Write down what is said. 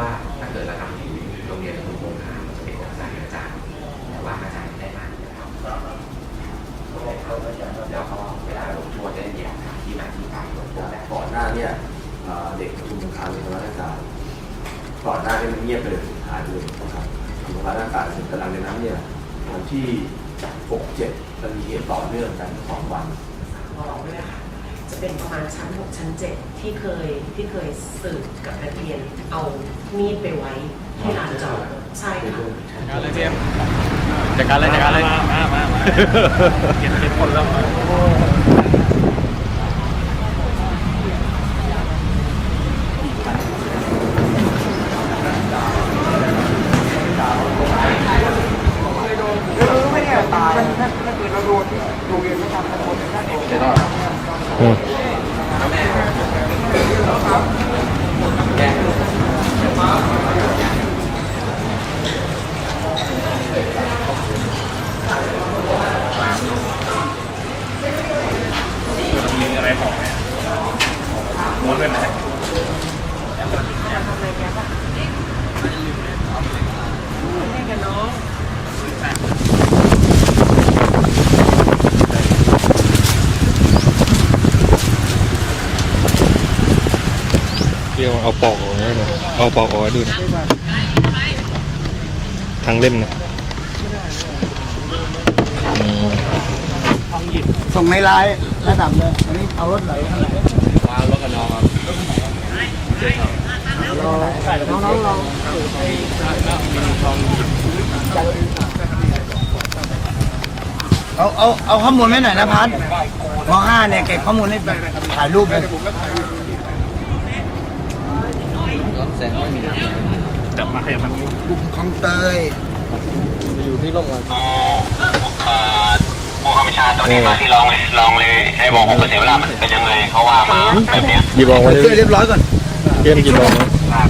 ว่าถ้าเกิดเราทำอยู่โรงเรียนคุณคงคามันจะเป็นของสายอาจารย์แต่ว่าอาจารย์ได้มาอยู่แล้วแล้วก็เวลาลงโทษจะได้มีหลักฐานที่มาที่ไปลงโทษแบบก่อนหน้าเนี่ยเด็กถูกบังคับในทางราชการก่อนหน้านี้มันเงียบไปเลยหายไปเลยนะครับถูกบังคับราชการเสร็จแต่หลังจากนั้นเนี่ยวันที่6 7มันมีเหตุต่อเนื่องกันสองวัน จะเป็นประมาณชั้น 6 ชั้น 7 ที่เคยที่เคยสืบกับนักเรียนเอามีดไปไว้ที่ลานจอดรถใช่ค่ะการเลยเจมจัดการเลยจัดการเลยมามามามาเก็บเก็บคนแล้วมีอะไรของเนี่ยม้ วนเป็นไหม เรียกว่าเอาปอกออกเลยเอาปอกออกดูนะทั้งเล่มนะส่งในไลน์ระดับเลยอันนี้เอารถไหนเท่าไร่มารถกับน้องครับน้องๆลองเอาเอาเอาข้อมูลไว้หน่อยนะพัดมห้าเนี่ยเก็บข้อมูลให้ถ่ายรูปเลย จั บมาขยับมันกลุ่มของเตยอยู่ที่ร่มกันผู้คำวิชาตัวนี้มาที่ลองเลยลองเลยให้บอกผมเสียเวลามันเป็นยังไงเขาว่ามาแบบเนี้ยหยิบออกมาเตยเรียบร้อยก่อนเกมหยิบออกมา